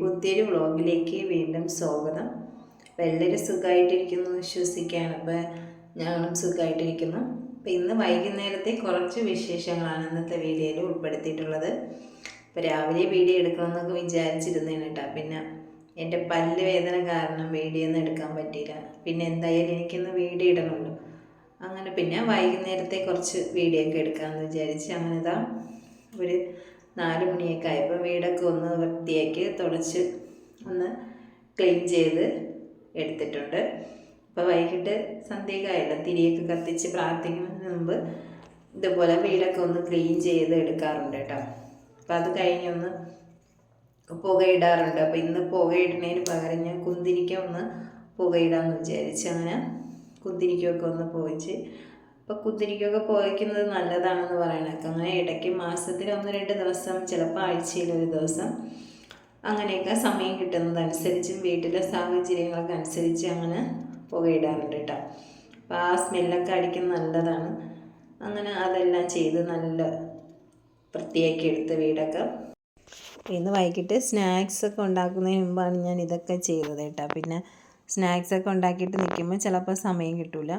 പുതിയൊരു വ്ളോഗിലേക്ക് വീണ്ടും സ്വാഗതം. അപ്പോൾ എല്ലാവരും സുഖമായിട്ടിരിക്കുന്നു വിശ്വസിക്കുകയാണ്. അപ്പോൾ ഞങ്ങളും സുഖമായിട്ടിരിക്കുന്നു. അപ്പോൾ ഇന്ന് വൈകുന്നേരത്തെ കുറച്ച് വിശേഷങ്ങളാണ് ഇന്നത്തെ വീഡിയോയിൽ ഉൾപ്പെടുത്തിയിട്ടുള്ളത്. അപ്പോൾ രാവിലെ വീഡിയോ എടുക്കണമെന്നൊക്കെ വിചാരിച്ചിരുന്നേന് കേട്ടോ. പിന്നെ എന്റെ പല്ല് വേദന കാരണം വീഡിയോ ഒന്നും എടുക്കാൻ പറ്റിയില്ല. പിന്നെ എന്തായാലും എനിക്കിന്ന് വീഡിയോ ഇടണമല്ലോ. അങ്ങനെ പിന്നെ വൈകുന്നേരത്തെ കുറച്ച് വീഡിയോ ഒക്കെ എടുക്കാമെന്ന് വിചാരിച്ച് അങ്ങനെ ഒരു നാല് മണിയൊക്കെ ആയപ്പോൾ വീടൊക്കെ ഒന്ന് വൃത്തിയാക്കി തുടച്ച് ഒന്ന് ക്ലീൻ ചെയ്ത് എടുത്തിട്ടുണ്ട്. അപ്പോൾ വൈകിട്ട് സന്ധ്യക്കായല്ല തിരിയൊക്കെ കത്തിച്ച് പ്രാർത്ഥിക്കുന്നതിന് മുമ്പ് ഇതുപോലെ വീടൊക്കെ ഒന്ന് ക്ലീൻ ചെയ്ത് എടുക്കാറുണ്ട് കേട്ടോ. അപ്പം അത് കഴിഞ്ഞൊന്ന് പുകയിടാറുണ്ട്. അപ്പോൾ ഇന്ന് പുകയിടുന്നതിന് പകരം ഞാൻ കുന്തിരിക്ക ഒന്ന് പുകയിടാമെന്ന് വിചാരിച്ച് അങ്ങനെ കുന്തിരിക്കൊക്കെ ഒന്ന് പോയിച്ച് അപ്പോൾ കുന്തിരിക്കമൊക്കെ പോയിക്കുന്നത് നല്ലതാണെന്ന് പറയണത് അങ്ങനെ ഇടയ്ക്ക് മാസത്തിൽ ഒന്ന് രണ്ട് ദിവസം ചിലപ്പോൾ ആഴ്ചയിൽ ഒരു ദിവസം അങ്ങനെയൊക്കെ സമയം കിട്ടുന്നതനുസരിച്ചും വീട്ടിലെ സാഹചര്യങ്ങളൊക്കെ അനുസരിച്ച് അങ്ങനെ പുകയിടാറുണ്ട് കേട്ടോ. അപ്പോൾ ആ സ്മെല്ലൊക്കെ അടിക്കുന്നത് നല്ലതാണ്. അങ്ങനെ അതെല്ലാം ചെയ്ത് നല്ല വൃത്തിയാക്കി എടുത്ത് വീടൊക്കെ. ഇന്ന് വൈകിട്ട് സ്നാക്സ് ഒക്കെ ഉണ്ടാക്കുന്നതിന് മുമ്പാണ് ഞാൻ ഇതൊക്കെ ചെയ്തത് കേട്ടോ. പിന്നെ സ്നാക്സ് ഒക്കെ ഉണ്ടാക്കിയിട്ട് നിൽക്കുമ്പോൾ ചിലപ്പോൾ സമയം കിട്ടില്ല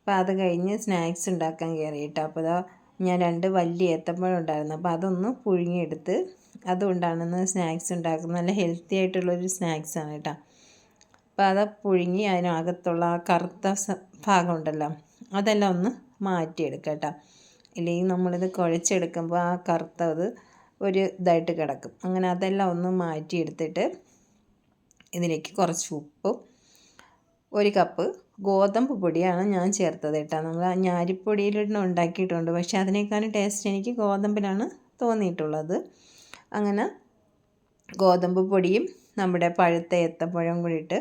അപ്പോൾ അത് കഴിഞ്ഞ് സ്നാക്സ് ഉണ്ടാക്കാൻ കയറിയിട്ട് അപ്പോൾ അതാ ഞാൻ രണ്ട് വലിയ ഏത്തപ്പഴം ഉണ്ടായിരുന്നു. അപ്പോൾ അതൊന്ന് പുഴുങ്ങിയെടുത്ത് അതുകൊണ്ടാണ് ഇന്ന് സ്നാക്സ് ഉണ്ടാക്കുന്നത്. നല്ല ഹെൽത്തി ആയിട്ടുള്ളൊരു ആണ് കേട്ടോ. അപ്പോൾ അത് പുഴുങ്ങി അതിനകത്തുള്ള ആ കറുത്ത ഭാഗം ഉണ്ടല്ലോ അതെല്ലാം ഒന്ന് മാറ്റിയെടുക്കാം കേട്ടോ. ഇല്ലെങ്കിൽ നമ്മളിത് കുഴച്ചെടുക്കുമ്പോൾ ആ കറുത്തത് ഒരു ഇതായിട്ട് കിടക്കും. അങ്ങനെ അതെല്ലാം ഒന്ന് മാറ്റിയെടുത്തിട്ട് ഇതിലേക്ക് കുറച്ച് ഉപ്പും ഒരു കപ്പ് ഗോതമ്പ് പൊടിയാണ് ഞാൻ ചേർത്തത് കേട്ടോ. നമ്മൾ ഞാരിപ്പൊടിയിലിട്ട് ഉണ്ടാക്കിയിട്ടുണ്ട്. പക്ഷേ അതിനേക്കാളും ടേസ്റ്റ് എനിക്ക് ഗോതമ്പിലാണ് തോന്നിയിട്ടുള്ളത്. അങ്ങനെ ഗോതമ്പ് പൊടിയും നമ്മുടെ പഴുത്ത ഏത്തപ്പഴം കൂടി ഇട്ട്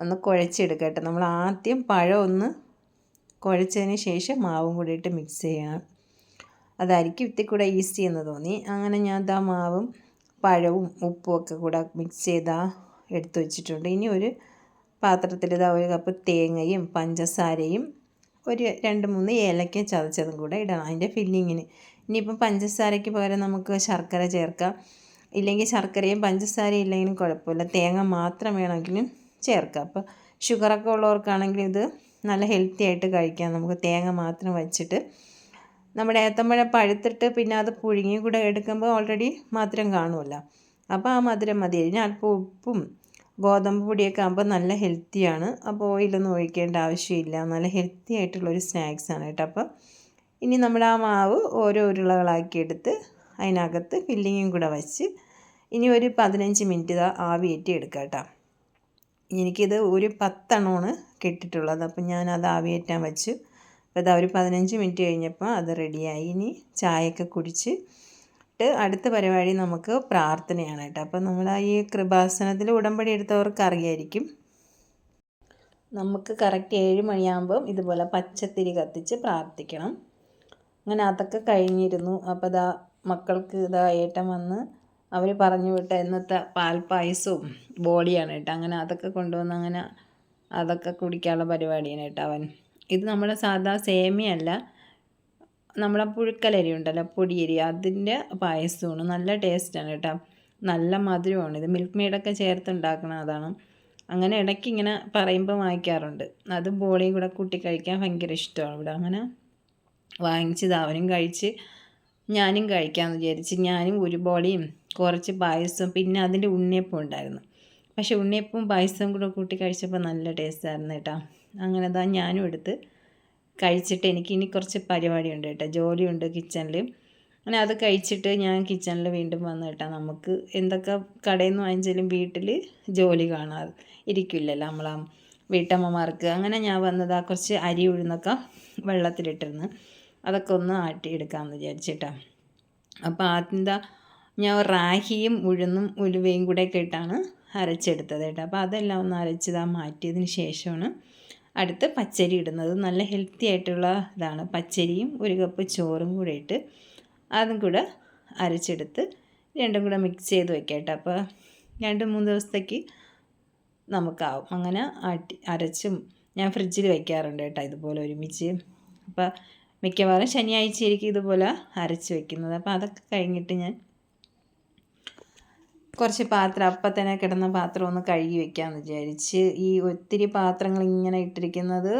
ഒന്ന് കുഴച്ചെടുക്കുക കേട്ടോ. നമ്മൾ ആദ്യം പഴം ഒന്ന് കുഴച്ചതിന് ശേഷം മാവും കൂടി ഇട്ട് മിക്സ് ചെയ്യണം. അതായിരിക്കും ഇത്തിരി കൂടെ ഈസി എന്ന് തോന്നി. അങ്ങനെ ഞാൻ ആ മാവും പഴവും ഉപ്പും ഒക്കെ കൂടെ മിക്സ് ചെയ്താൽ എടുത്തു വെച്ചിട്ടുണ്ട്. ഇനി ഒരു പാത്രത്തിൽ ഇതാ ഒരു കപ്പ് തേങ്ങയും പഞ്ചസാരയും ഒരു രണ്ട് മൂന്ന് ഏലക്ക ചതച്ചതും കൂടെ ഇടണം. അതിന്റെ ഫില്ലിങ്ങിന് ഇനിയിപ്പം പഞ്ചസാരയ്ക്ക് പകരം നമുക്ക് ശർക്കര ചേർക്കാം. ഇല്ലെങ്കിൽ ശർക്കരയും പഞ്ചസാരയും ഇല്ലെങ്കിലും കുഴപ്പമില്ല. തേങ്ങ മാത്രം വേണമെങ്കിലും ചേർക്കാം. അപ്പോൾ ഷുഗറൊക്കെ ഉള്ളവർക്കാണെങ്കിൽ ഇത് നല്ല ഹെൽത്തി ആയിട്ട് കഴിക്കാം. നമുക്ക് തേങ്ങ മാത്രം വച്ചിട്ട്. നമ്മുടെ ഏത്തമ്പഴ പഴുത്തിട്ട് പിന്നെ അത് പുഴുങ്ങി കൂടെ എടുക്കുമ്പോൾ ഓൾറെഡി മധുരം കാണുമല്ലോ. അപ്പോൾ ആ മധുരം മതി. ഞാൻ അല്പം ഉപ്പും ഗോതമ്പ് പൊടിയൊക്കെ ആകുമ്പോൾ നല്ല ഹെൽത്തിയാണ്. അപ്പോൾ ഓയിലൊന്നും ഒഴിക്കേണ്ട ആവശ്യമില്ല. നല്ല ഹെൽത്തി ആയിട്ടുള്ള ഒരു സ്നാക്സ് ആണ് കേട്ടോ. അപ്പോൾ ഇനി നമ്മൾ ആ മാവ് ഓരോ ഉരുളകളാക്കി എടുത്ത് അതിനകത്ത് ഫില്ലിങ്ങും കൂടെ വച്ച് ഇനി ഒരു പതിനഞ്ച് മിനിറ്റ് ഇതാ ആവിയേറ്റി എടുക്കാം കേട്ടോ. എനിക്കിത് ഒരു പത്തെണ്ണമാണ് കിട്ടിയിട്ടുള്ളത്. അപ്പം ഞാൻ അത് ആവിയേറ്റാൻ വെച്ചു. അപ്പോൾ ഇതാ ഒരു പതിനഞ്ച് മിനിറ്റ് കഴിഞ്ഞപ്പോൾ അത് റെഡിയായി ഇനി ചായയൊക്കെ കുടിച്ച് ട്ട് അടുത്ത പരിപാടി നമുക്ക് പ്രാർത്ഥനയാണ് കേട്ടോ. അപ്പം നമ്മൾ ഈ കൃപാസനത്തിൽ ഉടമ്പടി എടുത്തവർക്ക് അറിയായിരിക്കും. നമുക്ക് കറക്റ്റ് ഏഴ് മണിയാകുമ്പം ഇതുപോലെ പച്ചത്തിരി കത്തിച്ച് പ്രാർത്ഥിക്കണം. അങ്ങനെ അതൊക്കെ കഴിഞ്ഞിരുന്നു. അപ്പോൾ ഇതാ മക്കൾക്ക് ഇതാ ഏട്ടൻ വന്ന് അവർ പറഞ്ഞു വിട്ട ഇന്നത്തെ പാൽപ്പായസവും ബോളിയാണ് കേട്ടോ. അങ്ങനെ അതൊക്കെ കൊണ്ടുവന്ന് അങ്ങനെ അതൊക്കെ കുടിക്കാനുള്ള പരിപാടിയാണ് കേട്ടോ അവൻ. ഇത് നമ്മുടെ സാധാ സേമിയല്ല നമ്മളെ പുഴുക്കലരി ഉണ്ടല്ലോ പൊടിയരി അതിന്റെ പായസമാണ്. നല്ല ടേസ്റ്റാണ് കേട്ടോ. നല്ല മധുരമാണ്. ഇത് മിൽക്ക് മെയ്ഡൊക്കെ ചേർത്ത് ഉണ്ടാക്കണം അതാണ്. അങ്ങനെ ഇടയ്ക്ക് ഇങ്ങനെ പറയുമ്പോൾ വാങ്ങിക്കാറുണ്ട്. അത് ബോളിയും കൂടെ കൂട്ടി കഴിക്കാൻ ഭയങ്കര ഇഷ്ടമാണ്. ഇവിടെ അങ്ങനെ വാങ്ങിച്ചത് അവനും കഴിച്ച് ഞാനും കഴിക്കാമെന്ന് വിചാരിച്ച് ഞാനും ഒരു ബോളിയും കുറച്ച് പായസം പിന്നെ അതിന്റെ ഉണ്ണിയപ്പം ഉണ്ടായിരുന്നു. പക്ഷേ ഉണ്ണിയപ്പവും പായസവും കൂടെ കൂട്ടി കഴിച്ചപ്പോൾ നല്ല ടേസ്റ്റായിരുന്നു കേട്ടോ. അങ്ങനെ അതാ ഞാനും എടുത്ത് കഴിച്ചിട്ട് എനിക്ക് ഇനി കുറച്ച് പരിപാടിയുണ്ട് കേട്ടോ. ജോലിയുണ്ട് കിച്ചണിൽ അങ്ങനെ അത് കഴിച്ചിട്ട് ഞാൻ കിച്ചണിൽ വീണ്ടും വന്നു കേട്ടോ. നമുക്ക് എന്തൊക്കെ കടയിൽ നിന്ന് വാങ്ങിച്ചാലും വീട്ടിൽ ജോലി കാണാതെ ഇരിക്കില്ലല്ലോ നമ്മളാ വീട്ടമ്മമാർക്ക്. അങ്ങനെ ഞാൻ വന്നത് ആ കുറച്ച് അരി ഉഴുന്നൊക്കെ വെള്ളത്തിലിട്ടിരുന്ന്. അതൊക്കെ ഒന്ന് ആട്ടിയെടുക്കാമെന്ന് വിചാരിച്ചിട്ടാ. അപ്പോൾ ആദ്യന്താ ഞാൻ റാഹിയും ഉഴുന്നും ഉലുവയും കൂടെ ഒക്കെ ഇട്ടാണ് അരച്ചെടുത്തത് കേട്ടോ. അപ്പോൾ അതെല്ലാം ഒന്ന് അരച്ചതാ മാറ്റിയതിന് ശേഷമാണ് അടുത്ത് പച്ചരി ഇടുന്നത്. നല്ല ഹെൽത്തി ആയിട്ടുള്ള ഇതാണ്. പച്ചരിയും ഒരു കപ്പ് ചോറും കൂടെ ഇട്ട് അതും കൂടെ അരച്ചെടുത്ത് രണ്ടും കൂടെ മിക്സ് ചെയ്ത് വെക്കട്ടെ. അപ്പോൾ രണ്ട് മൂന്ന് ദിവസത്തേക്ക് നമുക്കാവും. അങ്ങനെ ആട്ടി അരച്ചും ഞാൻ ഫ്രിഡ്ജിൽ വെക്കാറുണ്ട് കേട്ടോ ഇതുപോലെ ഒരുമിച്ച്. അപ്പോൾ മിക്കവാറും ശനിയാഴ്ച ആയിരിക്കും ഇതുപോലെ അരച്ച് വെക്കുന്നത്. അപ്പോൾ അതൊക്കെ കഴിഞ്ഞിട്ട് ഞാൻ കുറച്ച് പാത്രം അപ്പം തന്നെ കിടന്ന പാത്രം ഒന്ന് കഴുകി വെക്കാമെന്ന് വിചാരിച്ച് ഈ ഒത്തിരി പാത്രങ്ങൾ ഇങ്ങനെ ഇട്ടിരിക്കുന്നത്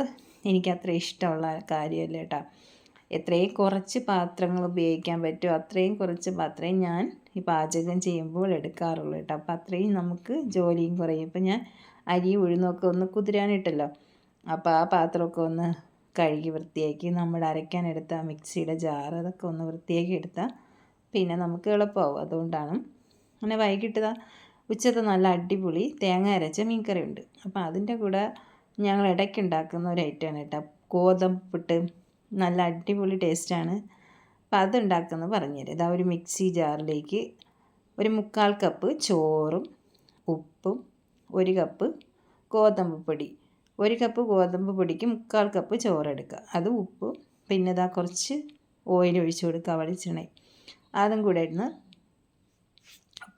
എനിക്കത്ര ഇഷ്ടമുള്ള കാര്യമല്ല കേട്ടോ. എത്രയും കുറച്ച് പാത്രങ്ങൾ ഉപയോഗിക്കാൻ പറ്റുമോ അത്രയും കുറച്ച് പാത്രമേ ഞാൻ ഈ പാചകം ചെയ്യുമ്പോൾ എടുക്കാറുള്ളൂ കേട്ടോ. അപ്പോൾ അത്രയും നമുക്ക് ജോലിയും കുറയും. ഇപ്പം ഞാൻ അരി ഉഴുന്നൊക്കെ ഒന്ന് കുതിരാനിട്ടല്ലോ. അപ്പോൾ ആ പാത്രമൊക്കെ ഒന്ന് കഴുകി വൃത്തിയാക്കി നമ്മൾ അരയ്ക്കാൻ എടുത്ത മിക്സിയുടെ ജാർ അതൊക്കെ ഒന്ന് വൃത്തിയാക്കി എടുത്താൽ പിന്നെ നമുക്ക് എളുപ്പമാവും അതുകൊണ്ടാണ് അങ്ങനെ വൈകിട്ട് ഉച്ചത്തെ നല്ല അടിപൊളി തേങ്ങ അരച്ച മീൻകറി ഉണ്ട് അപ്പോൾ അതിന്റെ കൂടെ ഞങ്ങൾ ഇടയ്ക്ക് ഉണ്ടാക്കുന്ന ഒരു ഐറ്റമാണ് കേട്ടോ. ഗോതമ്പിട്ട് നല്ല അടിപൊളി ടേസ്റ്റാണ് അപ്പം അതുണ്ടാക്കുന്നത് പറഞ്ഞുതരാം. ഇതാ ഒരു മിക്സി ജാറിലേക്ക് ഒരു മുക്കാൽ കപ്പ് ചോറും ഉപ്പും ഒരു കപ്പ് ഗോതമ്പ് പൊടി. ഒരു കപ്പ് ഗോതമ്പ് പൊടിക്ക് മുക്കാൽ കപ്പ് ചോറെടുക്കുക അത് ഉപ്പും പിന്നെ ഇതാ കുറച്ച് ഓയിൽ ഒഴിച്ച് കൊടുക്കുക വെളിച്ചെണ്ണ അതും കൂടെ ഇടുന്ന്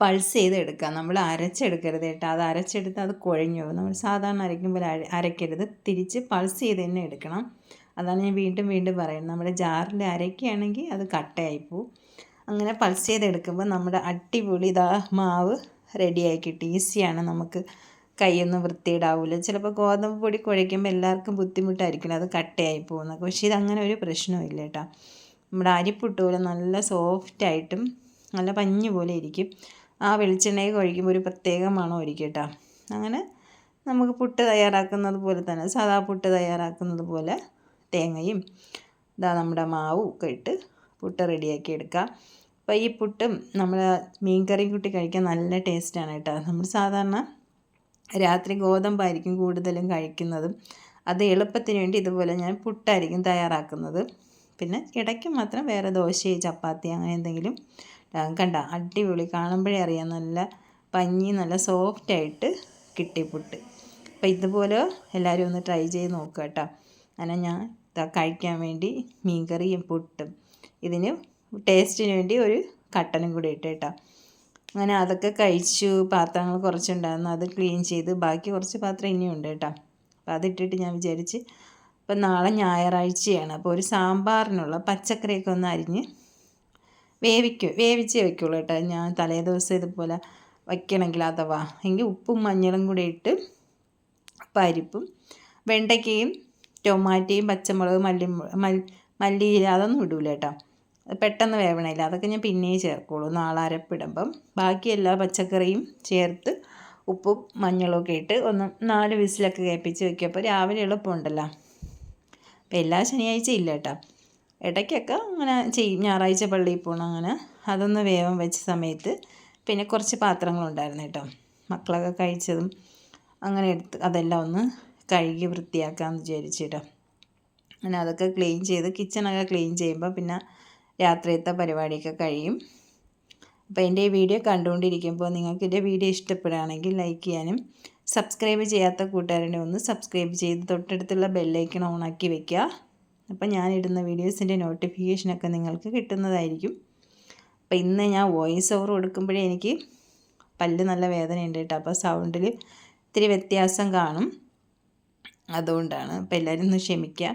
പൾസ് ചെയ്ത് എടുക്കുക നമ്മൾ അരച്ചെടുക്കരുത് കേട്ടോ. അത് അരച്ചെടുത്ത് അത് കുഴഞ്ഞു പോകും. നമ്മൾ സാധാരണ അരയ്ക്കുമ്പോൾ അരയ്ക്കരുത്. തിരിച്ച് പൾസ് ചെയ്ത് തന്നെ എടുക്കണം. അതാണ് ഞാൻ വീണ്ടും വീണ്ടും പറയുന്നത്. നമ്മുടെ ജാറിൽ അരയ്ക്കുകയാണെങ്കിൽ അത് കട്ടയായി പോവും. അങ്ങനെ പൾസ് ചെയ്തെടുക്കുമ്പോൾ നമ്മുടെ അടിപൊളി ഇതാ മാവ് റെഡിയായി കിട്ടി. ഈസിയാണ്. നമുക്ക് കൈയൊന്നും വൃത്തിയിടാവില്ല ചിലപ്പോൾ ഗോതമ്പ് പൊടി കുഴയ്ക്കുമ്പോൾ എല്ലാവർക്കും ബുദ്ധിമുട്ടായിരിക്കില്ല. അത് കട്ടയായി പോകുന്നത് പക്ഷേ ഇതങ്ങനെ ഒരു പ്രശ്നവും കേട്ടോ. നമ്മുടെ അരിപ്പുട്ട് പോലെ നല്ല സോഫ്റ്റായിട്ടും നല്ല പഞ്ഞ് പോലെ ഇരിക്കും. ആ വെളിച്ചെണ്ണയിൽ കഴിക്കുമ്പോൾ ഒരു പ്രത്യേക മണമായിരിക്കും കേട്ടോ. അങ്ങനെ നമുക്ക് പുട്ട് തയ്യാറാക്കുന്നത് പോലെ തന്നെ സാധാ പുട്ട് തയ്യാറാക്കുന്നത് പോലെ തേങ്ങയും ഇതാ നമ്മുടെ മാവും ഒക്കെ ഇട്ട് പുട്ട് റെഡിയാക്കി എടുക്കാം. അപ്പോൾ ഈ പുട്ടും നമ്മൾ മീൻ കറിയും കൂട്ടി കഴിക്കാൻ നല്ല ടേസ്റ്റാണ് കേട്ടോ. നമ്മൾ സാധാരണ രാത്രി ഗോതമ്പായിരിക്കും കൂടുതലും കഴിക്കുന്നതും അത് എളുപ്പത്തിന് വേണ്ടി ഇതുപോലെ ഞാൻ പുട്ടായിരിക്കും തയ്യാറാക്കുന്നത്. പിന്നെ ഇടയ്ക്ക് മാത്രം വേറെ ദോശയോ ചപ്പാത്തി അങ്ങനെ എന്തെങ്കിലും കണ്ട അടിപൊളി. കാണുമ്പോഴേ അറിയാം നല്ല പഞ്ഞി നല്ല സോഫ്റ്റായിട്ട് കിട്ടി പുട്ട്. അപ്പോൾ ഇതുപോലെ എല്ലാവരും ഒന്ന് ട്രൈ ചെയ്ത് നോക്കുക കേട്ടോ. അങ്ങനെ ഞാൻ കഴിക്കാൻ വേണ്ടി മീൻകറിയും പുട്ടും ഇതിന് ടേസ്റ്റിന് വേണ്ടി ഒരു കട്ടനും കൂടി ഇട്ട് കേട്ടോ. അങ്ങനെ അതൊക്കെ കഴിച്ചു പാത്രങ്ങൾ കുറച്ചുണ്ടായിരുന്നു അത് ക്ലീൻ ചെയ്ത് ബാക്കി കുറച്ച് പാത്രം ഇനിയും ഉണ്ട് കേട്ടോ. അപ്പോൾ അതിട്ടിട്ട് ഞാൻ വിചാരിച്ച് ഇപ്പം നാളെ ഞായറാഴ്ചയാണ് അപ്പോൾ ഒരു സാമ്പാറിനുള്ള പച്ചക്കറിയൊക്കെ ഒന്ന് അരിഞ്ഞ് വേവിക്കും വേവിച്ചേ വെക്കുള്ളൂ കേട്ടോ. ഞാൻ തലേ ദിവസം ഇതുപോലെ വയ്ക്കണമെങ്കിൽ അഥവാ എങ്കിൽ ഉപ്പും മഞ്ഞളും കൂടി ഇട്ട് പരിപ്പും വെണ്ടയ്ക്കയും ടൊമാറ്റോയും പച്ചമുളക് മല്ലി മല്ലിയില അതൊന്നും ഇടൂല കേട്ടോ. പെട്ടെന്ന് വേവണമില്ല അതൊക്കെ ഞാൻ പിന്നെയും ചേർക്കുള്ളൂ. നാളരപ്പിടുമ്പം ബാക്കി എല്ലാ പച്ചക്കറിയും ചേർത്ത് ഉപ്പും മഞ്ഞളും ഒക്കെ ഇട്ട് ഒന്ന് നാല് വിസിലൊക്കെ കേൾപ്പിച്ച് വെക്കും അപ്പോൾ രാവിലെ എളുപ്പമുണ്ടല്ലോ. അപ്പോൾ എല്ലാ ശനിയാഴ്ച ഇല്ല കേട്ടോ. ഇടയ്ക്കൊക്കെ അങ്ങനെ ചെയ്യും. ഞായറാഴ്ച പള്ളിയിൽ പോകണം അങ്ങനെ. അതൊന്ന് വേവം വെച്ച സമയത്ത് പിന്നെ കുറച്ച് പാത്രങ്ങളുണ്ടായിരുന്നു കേട്ടോ. മക്കളൊക്കെ കഴിച്ചതും അങ്ങനെ എടുത്ത് അതെല്ലാം ഒന്ന് കഴുകി വൃത്തിയാക്കാമെന്ന് വിചാരിച്ചു കേട്ടോ. അങ്ങനെ അതൊക്കെ ക്ലീൻ ചെയ്ത് കിച്ചണൊക്കെ ക്ലീൻ ചെയ്യുമ്പോൾ പിന്നെ രാത്രിയത്തെ പരിപാടിയൊക്കെ കഴിയും. അപ്പോൾ എന്റെ ഈ വീഡിയോ കണ്ടുകൊണ്ടിരിക്കുമ്പോൾ നിങ്ങൾക്ക് എന്റെ വീഡിയോ ഇഷ്ടപ്പെടുകയാണെങ്കിൽ ലൈക്ക് ചെയ്യാനും സബ്സ്ക്രൈബ് ചെയ്യാത്ത കൂട്ടുകാരുടെ ഒന്ന് സബ്സ്ക്രൈബ് ചെയ്ത് തൊട്ടടുത്തുള്ള ബെല്ലൈക്കൺ ഓണാക്കി വെക്കുക. അപ്പോൾ ഞാനിടുന്ന വീഡിയോസിന്റെ നോട്ടിഫിക്കേഷനൊക്കെ നിങ്ങൾക്ക് കിട്ടുന്നതായിരിക്കും. അപ്പോൾ ഇന്ന് ഞാൻ വോയിസ് ഓവർ കൊടുക്കുമ്പോഴേ എനിക്ക് പല്ല് നല്ല വേദനയുണ്ട് കേട്ടോ. അപ്പോൾ സൗണ്ടിൽ ഇത്തിരി വ്യത്യാസം കാണും. അതുകൊണ്ടാണ് അപ്പോൾ എല്ലാവരും ഒന്ന് ക്ഷമിക്കുക.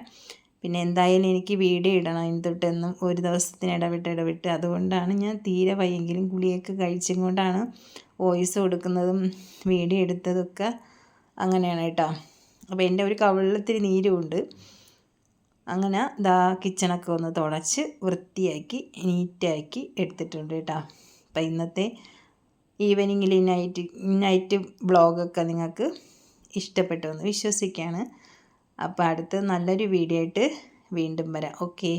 പിന്നെ എന്തായാലും എനിക്ക് വീഡിയോ ഇടണം. ഇനി തൊട്ടെന്നും ഒരു ദിവസത്തിന് ഇടവിട്ട് ഇടവിട്ട്. അതുകൊണ്ടാണ് ഞാൻ തീരെ വയ്യെങ്കിലും ഗുളിയൊക്കെ കഴിച്ചും കൊണ്ടാണ് വോയിസ് കൊടുക്കുന്നതും വീഡിയോ എടുത്തതൊക്കെ അങ്ങനെയാണ് കേട്ടോ. അപ്പോൾ എന്റെ ഒരു കവിളത്തിരി നീരുമുണ്ട്. അങ്ങനെ ദാ കിച്ചണൊക്കെ ഒന്ന് തുടച്ച് വൃത്തിയാക്കി നീറ്റാക്കി എടുത്തിട്ടുണ്ട് കേട്ടോ അപ്പം ഇന്നത്തെ ഈവനിങ്ങിൽ നൈറ്റ് നൈറ്റ് ബ്ലോഗൊക്കെ നിങ്ങൾക്ക് ഇഷ്ടപ്പെട്ടു എന്ന് വിശ്വസിക്കുകയാണ്. അപ്പോൾ അടുത്ത് നല്ലൊരു വീഡിയോ ആയിട്ട് വീണ്ടും വരാം. ഓക്കെ